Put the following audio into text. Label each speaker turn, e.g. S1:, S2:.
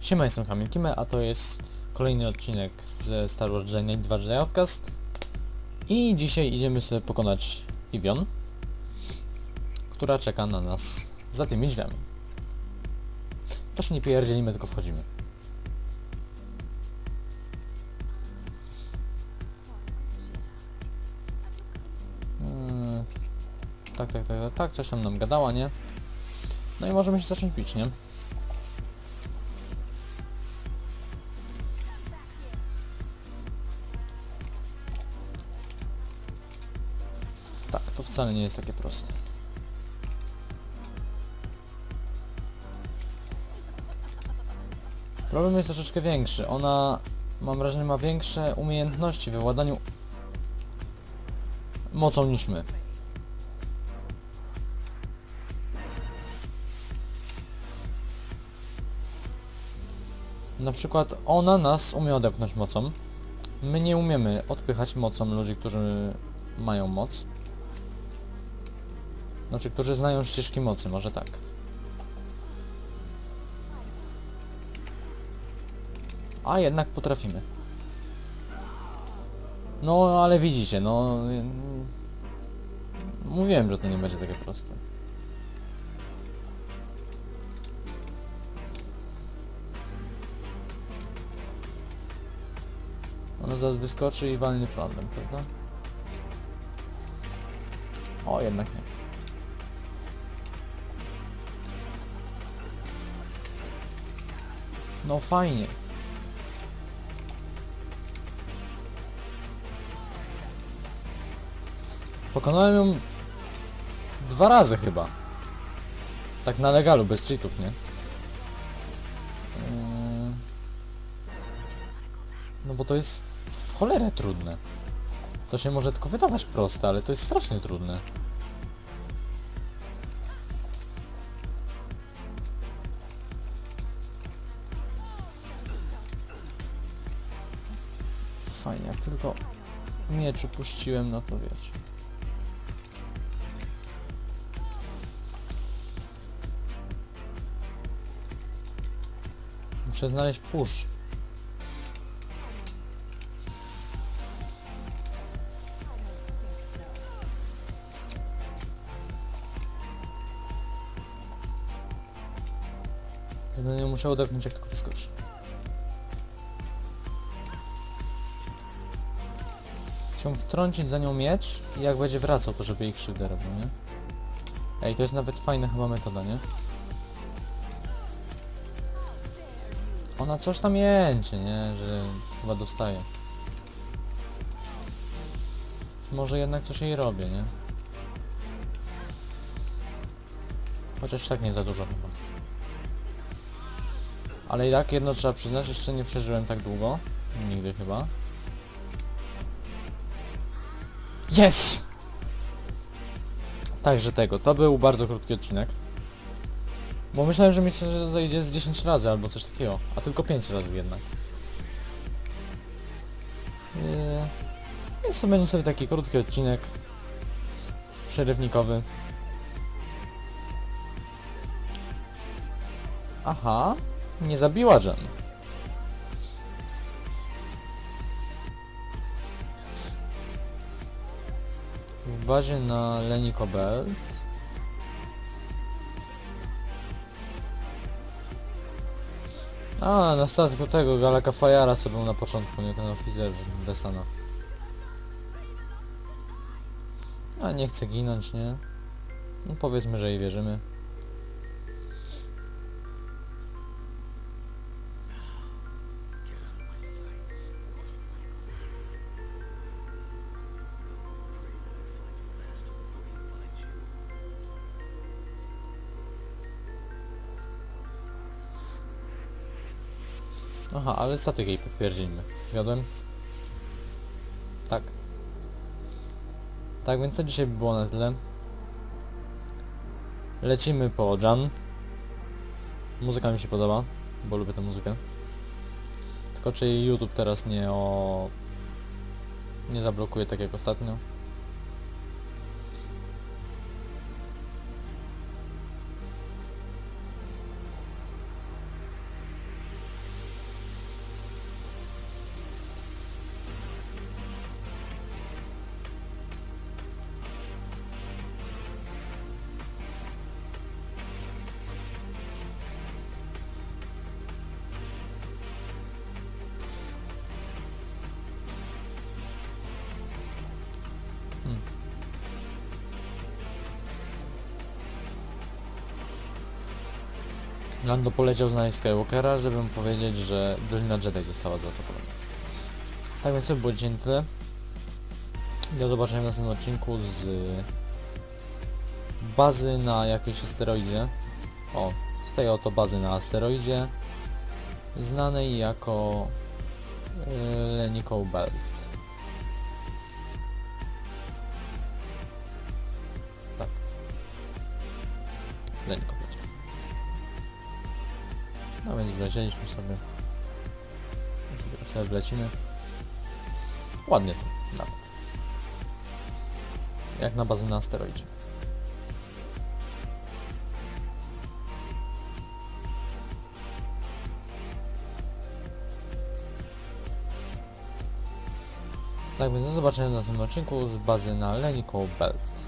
S1: Siema, jestem Kamil Kime, a to jest kolejny odcinek ze Star Wars Jedi Knight 2 Jedi Outcast i dzisiaj idziemy sobie pokonać Vivian, która czeka na nas za tymi drzwiami. To się nie pierdzielimy, tylko wchodzimy. Mm, tak, tak, tak, tak, tak, coś tam nam gadała, nie? No i możemy się zacząć bić, nie? Wcale nie jest takie proste. Problem jest troszeczkę większy. Ona, mam wrażenie, ma większe umiejętności we władaniu mocą niż my. Na przykład ona nas umie odepchnąć mocą. My nie umiemy odpychać mocą ludzi, którzy mają moc. Znaczy, którzy znają ścieżki mocy, może tak. A jednak potrafimy. No, ale widzicie, no... Mówiłem, że to nie będzie takie proste. Ono zaraz wyskoczy i walnie prądem, prawda? O, jednak nie. No fajnie. Pokonałem ją dwa razy chyba. Tak na legalu, bez cheatów, nie? Eee, No bo to jest w cholerę trudne. To się może tylko wydawać proste, ale to jest strasznie trudne. Fajnie, jak tylko miecz upuściłem, no to wiecie. Muszę znaleźć push. Będę nie musiał odepnąć jak tylko wyskoczy. Chciałem wtrącić za nią miecz i jak będzie wracał, to żeby jej krzywdę robił, nie? Ej, to jest nawet fajna chyba metoda, nie? Ona coś tam jęczy, nie? Że chyba dostaje. Może jednak coś jej robię, nie? Chociaż tak nie za dużo chyba. Ale i tak jedno trzeba przyznać, jeszcze nie przeżyłem tak długo. Nigdy chyba. Yes! Także tego, to był bardzo krótki odcinek. Bo myślałem, że mi się zajdzie z 10 razy albo coś takiego, a tylko 5 razy jednak. Więc to będzie sobie taki krótki odcinek. Przerywnikowy. Aha, nie zabiła Jen. W bazie na Leni Kobel. A, na statku tego Galaka Fajara, co był na początku, nie ten oficer Desana. A nie chce ginąć, nie? No powiedzmy, że jej wierzymy. Aha, ale statyk jej potwierdzimy. Zwiodłem? Tak. Tak, więc to dzisiaj by było na tyle. Lecimy po Jan. Muzyka mi się podoba, bo lubię tę muzykę. Tylko czy YouTube teraz nie o... nie zablokuje tak jak ostatnio? Lando poleciał znaleźć Skywalkera, żeby mu powiedzieć, że Dolina Jedi została zaatakowana. Tak więc to by było dzisiaj tyle. Do zobaczenia w następnym odcinku z bazy na jakiejś asteroidzie. O, z tej oto bazy na asteroidzie znanej jako yy, Lenico Belt. Tak. Lenico. No więc wlecieliśmy sobie. Teraz sobie wlecimy. Ładnie nawet. Jak na bazę na asteroidzie. Tak więc do zobaczenia na tym odcinku z bazy na Lenico Belt.